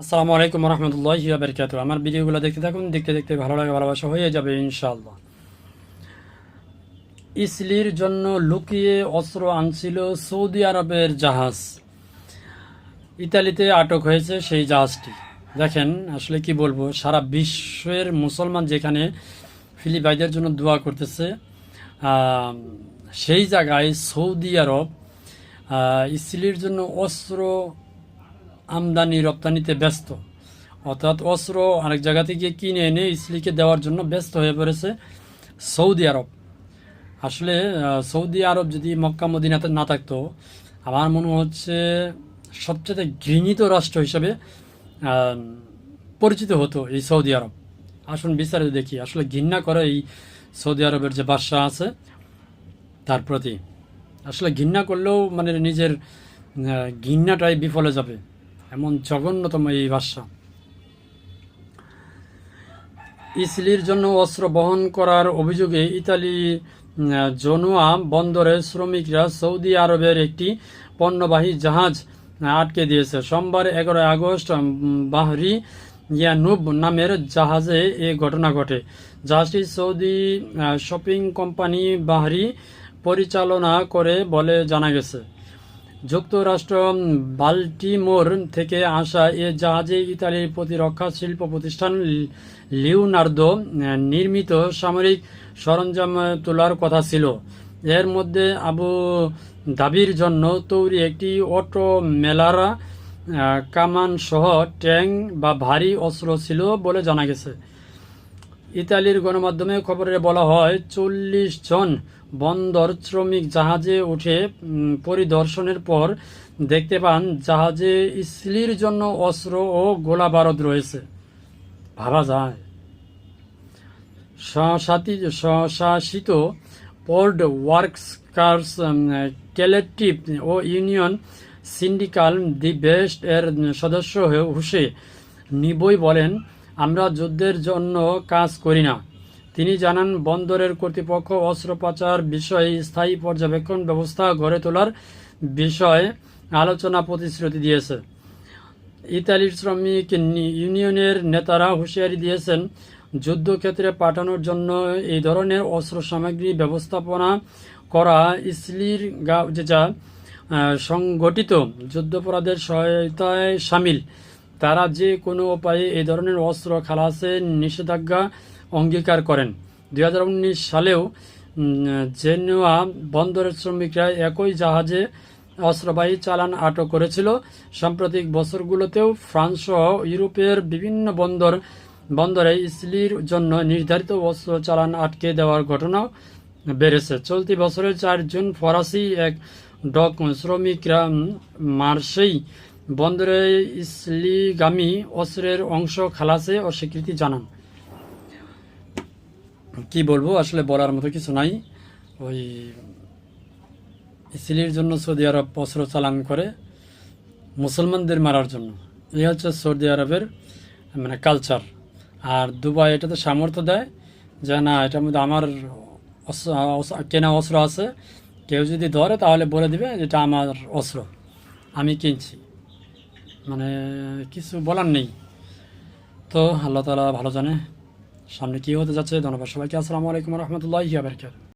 আসসালামু আলাইকুম রহমতুল্লাহ বারকাত আমার ভিডিওগুলো দেখতে থাকুন, দেখতে দেখতে ভালো লাগে, ভালোবাসা হয়ে যাবে ইনশাআল্লাহ। ইসলির জন্য লুকিয়ে অস্ত্র আনছিল সৌদি আরবের জাহাজ। ইতালিতে আটক হয়েছে সেই জাহাজটি। দেখেন আসলে কি বলব, সারা বিশ্বের মুসলমান যেখানে ফিলিপাইদের জন্য দোয়া করতেছে সেই জায়গায় সৌদি আরব ইসলির জন্য অস্ত্র আমদানি, রপ্তানিতে ব্যস্ত। অর্থাৎ অস্ত্র আরেক জায়গা থেকে কিনে এনে ইসলিকে দেওয়ার জন্য ব্যস্ত হয়ে পড়েছে সৌদি আরব। আসলে সৌদি আরব যদি মক্কা, মদিনাতে না থাকতো, আমার মনে হচ্ছে সবচেয়ে ঘৃণিত রাষ্ট্র হিসেবে পরিচিত হতো এই সৌদি আরব। আসুন বিস্তারিত দেখি, আসলে ঘৃণা করে এই সৌদি আরবের যে বাদশাহ আছে, তার প্রতি। আসলে ঘৃণা করলেও মানে নিজের ঘৃণাটাই বিফলে যাবে। এমন জঘন্যতম এই বাদশা ইসলির জন্য অস্ত্র বহন করার অভিযোগে ইতালি জনুয়া বন্দরে শ্রমিকরা সৌদি আরবের একটি পণ্যবাহী জাহাজ আটকে দিয়েছে। সোমবার এগারোই আগস্ট বাহরি ইয়ানুব নামের জাহাজে এ ঘটনা ঘটে। জাহাজটি সৌদি শপিং কোম্পানি বাহরি পরিচালনা করে বলে জানা গেছে। যুক্তরাষ্ট্র, বাল্টিমোর থেকে আসা এ জাহাজে ইতালির প্রতিরক্ষা শিল্প প্রতিষ্ঠান লিওনার্দো নির্মিত সামরিক সরঞ্জাম তোলার কথা ছিল। এর মধ্যে আবু দাবির জন্য তৈরি একটি অটো মেলারা কামান সহ ট্যাঙ্ক বা ভারী অস্ত্র ছিল বলে জানা গেছে। ইতালির গণমাধ্যমে খবরে বলা হয়, চল্লিশ জন বন্দর শ্রমিক জাহাজে উঠে পরিদর্শনের পর দেখতে পান জাহাজে ইসলির জন্য অস্ত্র ও গোলা বারুদ রয়েছে। ভাবা যায়। স্বশাসিত পোর্ট ওয়ার্কস কালেকটিভ ও ইউনিয়ন সিন্ডিকাল দি বেস্ট এর সদস্য হয়ে- হুসে নিবই বলেন আমরা যুদ্ধের জন্য কাজ করি না। তিনি জানান, বন্দরের কর্তৃপক্ষ অস্ত্র পাচার বিষয়ে স্থায়ী পর্যবেক্ষণ ব্যবস্থা গড়ে তোলার বিষয়ে আলোচনা প্রতিশ্রুতি দিয়েছে। ইতালির শ্রমিক ইউনিয়নের নেতারা হুঁশিয়ারি দিয়েছেন, যুদ্ধক্ষেত্রে পাঠানোর জন্য এই ধরনের অস্ত্র সামগ্রী ব্যবস্থাপনা করা ইসলির গা- যা সংগঠিত যুদ্ধপরাধের সহায়তায় সামিল। তারা যে কোনো উপায়ে এই ধরনের অস্ত্র খালাসের নিষেধাজ্ঞা অঙ্গীকার করেন। দু হাজার উনিশ সালেও জেনুয়া বন্দরের শ্রমিকরা একই জাহাজে অস্ত্রবাহী চালান আটক করেছিল। সাম্প্রতিক বছরগুলোতেও ফ্রান্স সহ ইউরোপের বিভিন্ন বন্দর, বন্দরে ইসলির জন্য নির্ধারিত অস্ত্র চালান আটকে দেওয়ার ঘটনাও বেড়েছে। চলতি বছরের চার জুন ফরাসি এক ডক শ্রমিকরা মার্সেই বন্দরে ইসলিগামী অস্ত্রের অংশ খালাসে অস্বীকৃতি জানান। কি বলব? আসলে বলার মতো কিছু নাই। ওই ইসিলির জন্য সৌদি আরব অস্ত্র চালান করে মুসলমানদের মারার জন্য। এই হচ্ছে সৌদি আরবের মানে কালচার আর দুবাই এটাতে সামর্থ্য দেয় যে, না, এটার মধ্যে আমার কেনা অস্ত্র আছে। কেউ যদি ধরে তাহলে বলে দিবে এটা আমার অস্ত্র। আমি কিনছি। মানে কিছু বলার নেই। তো আল্লাহ তালা ভালো জানে। সামনে কী হতে যাচ্ছে? ধন্যবাদ সবাইকে। আসসালামু আলাইকুম রহমতুল্লাহ